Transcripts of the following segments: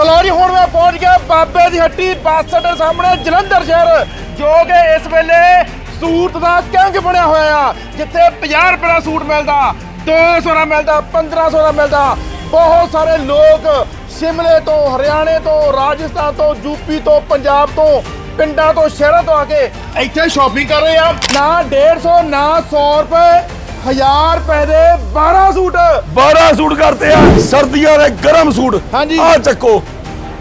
Slow ਜੀ ਹੁਣ ਮੈਂ ਪਹੁੰਚ ਗਿਆ ਬਾਬੇ ਦੀ ਹੱਟੀ ਬੱਸ ਅੱਡੇ ਸਾਹਮਣੇ, ਜਲੰਧਰ ਸ਼ਹਿਰ, ਜੋ ਕਿ ਇਸ ਵੇਲੇ ਸੂਟ ਦਾ ਕਿੰਗ ਬਣਿਆ ਹੋਇਆ ਆ, ਜਿੱਥੇ 50 ਰੁਪਏ ਦਾ ਸੂਟ ਮਿਲਦਾ 200 ਦਾ ਮਿਲਦਾ 1500 ਦਾ ਮਿਲਦਾ। ਬਹੁਤ ਸਾਰੇ ਲੋਕ ਸ਼ਿਮਲੇ ਤੋਂ, ਹਰਿਆਣੇ ਤੋਂ, ਰਾਜਸਥਾਨ ਤੋਂ ਯੂਪੀ ਤੋਂ, ਪੰਜਾਬ ਤੋਂ, ਪਿੰਡਾਂ ਤੋਂ, ਸ਼ਹਿਰਾਂ ਤੋਂ ਆ ਕੇ ਇੱਥੇ ਸ਼ਾਪਿੰਗ ਕਰ ਰਹੇ ਆ। ਨਾ 150 ਨਾ 100 ਰੁਪਏ 1000 ਰੁਪਏ ਦੇ 12 ਸੂਟ। 12 ਸੂਟ ਕਰਤੇ ਆ ਸਰਦੀਆਂ ਦੇ ਗਰਮ ਸੂਟ। ਹਾਂਜੀ। ਆ ਚੱਕੋ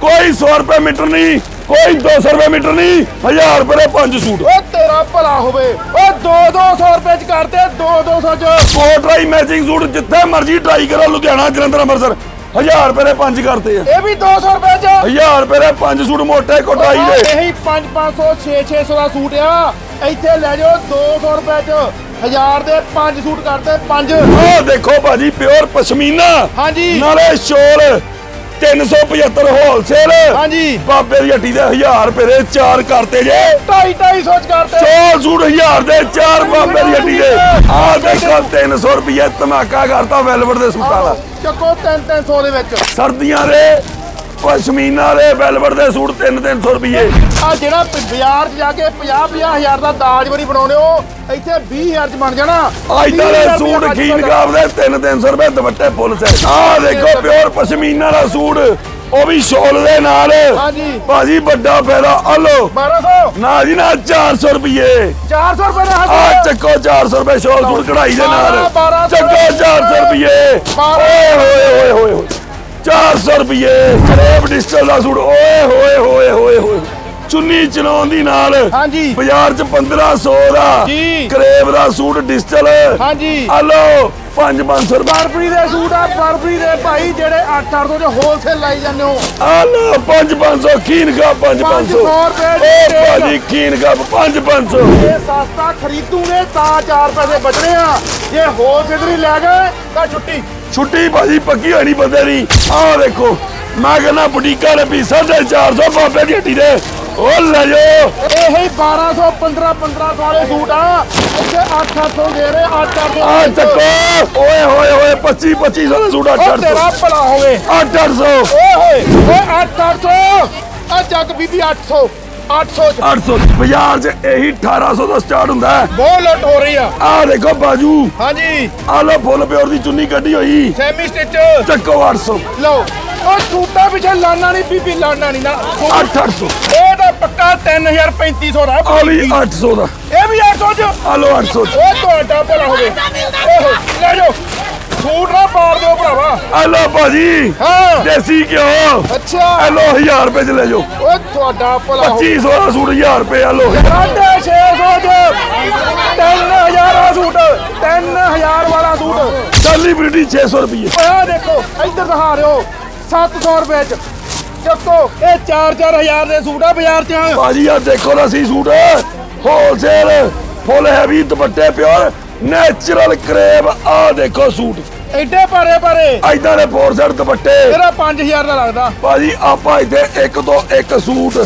ਕੋਈ 100 ਰੁਪਏ ਮੀਟਰ ਨਹੀਂ ਕੋਈ 200 ਰੁਪਏ ਮੀਟਰ ਨਹੀਂ 1000 ਰੁਪਏ ਦੇ ਪੰਜ ਸੂਟ। ਓ ਤੇਰਾ ਭਲਾ ਹੋਵੇ। ਓ 2-200 ਰੁਪਏ ਚ ਕਰਤੇ 2-200 ਚ। ਕੋਟ ਰਾਈ ਮੈਚਿੰਗ ਸੂਟ ਜਿੱਥੇ ਮਰਜ਼ੀ ਟਰਾਈ ਕਰੋ ਲੁਧਿਆਣਾ ਜਲੰਧਰ ਅੰਮ੍ਰਿਤਸਰ। 1000 ਰੁਪਏ ਦੇ ਪੰਜ ਕਰਤੇ ਆ। ਇਹ ਵੀ 200 ਰੁਪਏ ਚ। 1000 ਰੁਪਏ ਦੇ ਪੰਜ ਸੂਟ ਮੋਟੇ ਕੋਟਾਈ ਦੇ। ਇਹੀ 5-500 6-600 ਦਾ ਸੂਟ ਆ। ਇੱਥੇ ਲੈ ਜਾਓ 200 ਰੁਪਏ ਚ। 1000 ਦੇ 5 ਸੂਟ ਕਰਤੇ 5 ਆਹ ਦੇਖੋ ਭਾਜੀ ਪਿਓਰ ਪਸ਼ਮੀਨਾ। ਹਾਂਜੀ। ਨਾਲੇ ਸ਼ੋਲ 375 ਹੋਲਸੇਲ ਹਾਂਜੀ। ਬਾਬੇ ਦੀ ਹੱਟੀ ਦੇ 1000 ਰੁਪਏ ਦੇ ਚਾਰ ਕਰਤੇ ਜੇ। 2.5 ਚ ਕਰਤੇ। ਚੋਲ ਸੂਟ 1000 ਦੇ ਚਾਰ ਬਾਬੇ ਦੀ ਹੱਟੀ ਦੇ। ਆਹ ਦੇਖੋ 300 ਰੁਪਏ ਧਮਾਕਾ ਕਰਤਾ ਵੈਲਵਟ ਦੇ ਸੂਟਾਂ ਦਾ। ਚੱਕੋ 3-300 ਦੇ ਵਿੱਚ। ਸਰਦੀਆਂ ਦੇ ਪਸ਼ਮੀਨਾ ਦੇ ਵੈਲਵਟ ਦੇ ਸੂਟ 3-300 ਰੁਪਏ ਆ ਜਿਹੜਾ ਪ- ਬਾਜ਼ਾਰ 'ਚ ਜਾ ਕੇ 50-50 ਹਜ਼ਾਰ ਦਾ ਦਾਜ ਵਰੀ ਬਣਾਉਣੇ ਹੋ ਇੱਥੇ 20 ਹਜ਼ਾਰ 'ਚ ਬਣ ਜਾਣਾ। ਅੱਜ ਦਾ 20,000 ਸੂਟ ਰੁਪਇਆ ਗਾਬ ਦੇ 3-300 ਰੁਪਏ ਦੁਪੱਟੇ ਫੁੱਲ ਸੇ ਆਹ ਦੇਖੋ ਪਿਓਰ ਪਸ਼ਮੀਨਾ ਦਾ ਸੂਟ ਉਹ ਵੀ ਸ਼ੋਲ ਦੇ ਨਾਲ। ਹਾਂਜੀ। ਭਾਜੀ ਵੱਡਾ ਫਾਇਦਾ ਆ ਲਓ 1200 ਨਾ ਜੀ ਨਾ 400 ਰੁਪਏ 400 ਰੁਪਏ ਦਾ ਆ ਹੱਥ ਚੱਕੋ 400 ਰੁਪਏ ਸ਼ੋਲ ਸੂਟ ਕਢਾਈ ਦੇ ਨਾਲ। ਬਾਰਾਂ, ਬਾਰਾਂ ਸੌ। ਚੱਕੋ 400 ਰੁਪਏ। ਬਾਰਾਂ। ਓਏ ਹੋਏ ਹੋਏ ਹੋਏ ਹੋਏ। 400 ਰੁਪਏ ਕਰੇਬ ਡਿਜੀਟਲ ਦਾ ਸੂਟ। ਓਏ ਹੋਏ ਹੋਏ ਹੋਏ ਹੋਏ। ਚੁੰਨੀ ਚਲਾਉਣ ਦੀ ਨਾਲ ਹਾਂਜੀ। ਬਾਜ਼ਾਰ ਚ 1500 ਦਾ ਜੀ। ਕਰੇਬ ਦਾ ਸੂਟ ਡਿਜੀਟਲ। ਹਾਂਜੀ। ਲਓ 5-500 ਰੁਪਏ। ਬਰਬਰੀ ਦੇ ਸੂਟ ਆ ਬਰਬਰੀ ਦੇ ਭਾਈ ਜਿਹੜੇ 8-800 ਚ ਹੋਲਸੇਲ ਲਾਈ ਜਾਂਦੇ ਹੋ। ਲਓ 5-500 ਖੀਨ ਕਾ 5-500 500 ਰੁਪਏ ਦੀ ਓ ਰੇਟ। ਭਾਜੀ ਖੀਨ ਕਾ 5-500 ਇਹ ਸਸਤਾ ਖਰੀਦੂਗੇ ਤਾਂ 4 ਪੈਸੇ ਬਚਣੇ ਆ। ਜੇ ਹੋਲਸੇਲ ਹੀ ਲੈ ਗਏ ਤਾਂ ਛੁੱਟੀ। ਛੁੱਟੀ ਭਾਜੀ ਪੱਕੀ ਹੋਣੀ ਬੰਦੇ ਦੀ। ਆਹ ਦੇਖੋ ਮੈਂ ਕਹਿੰਦਾ ਬੁਟੀਕਾਂ ਦੇ ਵੀ 450 ਬਾਬੇ ਦੀ ਹੱਟੀ ਦੇ। ਉਹ ਲੈ ਜਾਓ। ਇਹ ਹੀ 1200 15 1500 ਵਾਲੇ ਸੂਟ ਆ। ਇੱਥੇ 8-800 ਦੇ ਰਹੇ 8-800 ਆ ਚੱਕੋ। ਓਏ ਹੋਏ ਹੋਏ 25 2500 ਦਾ ਸੂਟ ਉਹ 800 ਤੇਰਾ ਭਲਾ ਹੋਵੇ। 800 ਓਏ ਹੋਏ ਓਏ 8-800 ਆ ਜੱਗ ਬੀਬੀ 800 800 ਚ। 800 ਬਾਜ਼ਾਰ 'ਚ ਇਹੀ 1800 ਤੋਂ ਸਟਾਰਟ ਹੁੰਦਾ ਹੈ। ਬਹੁਤ ਲੁੱਟ ਹੋ ਰਹੀ ਆ। ਆਹ ਦੇਖੋ ਬਾਜੂ। ਹਾਂਜੀ। ਆਹ ਲੋ ਫੁੱਲ ਪਿਓਰ ਦੀ ਚੁੰਨੀ ਕੱਢੀ ਹੋਈ। Semi stitch. ਚੱਕੋ 800 ਲਓ ਉਹ ਸੂਟਾਂ ਪਿੱਛੇ ਲਾਣਾ ਨਹੀਂ ਬੀਬੀ ਲਾਣਾ ਨਹੀਂ ਨਾ। 800 ਇਹ ਤਾਂ ਪੱਕਾ 3350 ਦਾ ਆ ਲਈ 800 ਦਾ। ਇਹ ਵੀ 800 ਚ। ਆ ਲੋ 800 ਚ। ਉਹ ਤੁਹਾਡਾ ਭਲਾ ਹੋਵੇ। ਓਹੋ ਲੈ ਜਾਓ। ਸੂਟ ਨਾ ਪਾੜ ਦਿਓ ਭਰਾਵਾ। ਆ ਲੋ ਭਾਜੀ ਹਾਂ। ਦੇਸੀ ਘਿਓ। ਅੱਛਾ। ਆ ਲੋ 1000 ਰੁਪਏ ਚ ਲੈ ਜਾਓ। ਉਹ ਤੁਹਾਡਾ ਭਲਾ ਹੋਵੇ 2500 ਦਾ ਸੂਟ 1000 ਰੁਪਏ ਆ ਲੋ ਸਾਢੇ 600 ਚ। 3000 ਦਾ ਸੂਟ 3000 ਵਾਲਾ ਸੂਟ। ਸੈਲੀਬ੍ਰਿਟੀ 600 ਰੁਪਏ ਓਏ ਆਹ ਦੇਖੋ ਇੱਧਰ ਦਿਖਾ ਹੋ 700 ਰੁਪਏ ਚ। ਚੱਕੋ ਇਹ 4-4000 ਦੇ ਸੂਟ ਆ ਬਾਜ਼ਾਰ ਚ। ਭਾਜੀ ਆ ਦੇਖੋ ਨਾ ਸੀ ਸੂਟ। ਹੋਲਸੇਲ ਫੁੱਲ ਹੈਵੀ ਦੁਪੱਟੇ ਪਿਓਰ ਨੈਚੁਰਲ ਕਰੇਬ ਆ ਦੇਖੋ ਸੂਟ। ਐਡੇ ਭਾਰੇ ਭਾਰੇ। ਐਦਾਂ ਦੇ ਫੋਰ ਸੈਟ ਦੁਪੱਟੇ। ਇਹਦਾ 5000 ਦਾ ਲੱਗਦਾ। ਭਾਜੀ ਆਪਾਂ ਇੱਥੇ ਇੱਕ ਤੋਂ ਇੱਕ ਸੂਟ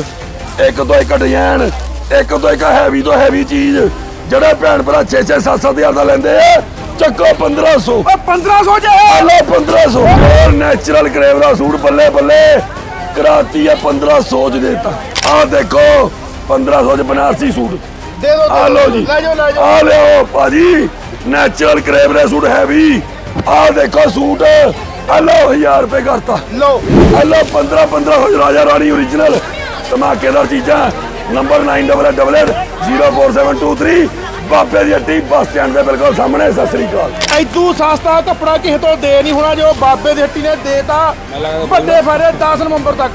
ਇੱਕ ਤੋਂ ਇੱਕ ਡਿਜ਼ਾਈਨ ਇੱਕ ਤੋਂ ਇੱਕ ਹੈਵੀ ਤੋਂ ਹੈਵੀ ਚੀਜ਼। ਜਿਹੜੇ ਭੈਣ ਭਰਾ 6 6 7 7 ਹਜ਼ਾਰ ਦਾ ਲੈਂਦੇ ਆ ਚੱਕੋ 1500 ਓ 1500 ਚ ਆ ਹੈ ਲਓ 1500 ਹੋਰ ਨੈਚੁਰਲ ਕਰੇਵ ਦਾ ਸੂਟ ਬੱਲੇ ਬੱਲੇ। ਕਰਾਤੀ ਆ 1500 ਚ ਦੇਤਾ। ਆ ਦੇਖੋ 1500 ਚ ਬਨਾਰਸੀ ਸੂਟ। ਦੇ ਦੋ ਆ ਲਓ ਜੀ। ਲੈ ਜਾਓ ਲੈ ਜਾਓ। ਆ ਲਿਓ ਭਾਜੀ। ਨੈਚੁਰਲ ਕਰੇਵ ਦੇ ਸੂਟ ਹੈਵੀ ਆ ਦੇਖੋ ਸੂਟ। ਆ ਲਓ 1000 ਰੁਪਏ ਕਰਤਾ। ਲਓ। ਆ ਲਓ 15 15 ਹੋ ਰਾਜਾ ਰਾਣੀ origignal ਧਮਾਕੇਦਾਰ ਚੀਜ਼ਾਂ। ਨੰਬਰ 9800004723 ਬਾਬੇ ਦੀ ਹੱਟੀ ਬੱਸ ਸਟੈਂਡ ਦੇ ਬਿਲਕੁਲ ਸਾਹਮਣੇ। ਸਤਿ ਸ੍ਰੀ ਅਕਾਲ। ਐਦੂ ਸਸਤਾ ਕੱਪੜਾ ਕਿਸੇ ਤੋਂ ਦੇ ਨਹੀਂ ਹੋਣਾ ਜੋ ਬਾਬੇ ਦੀ ਹੱਟੀ ਨੇ ਦੇਤਾ। ਵੱਡੇ ਫਾਇਦੇ 10 ਨਵੰਬਰ ਤੱਕ।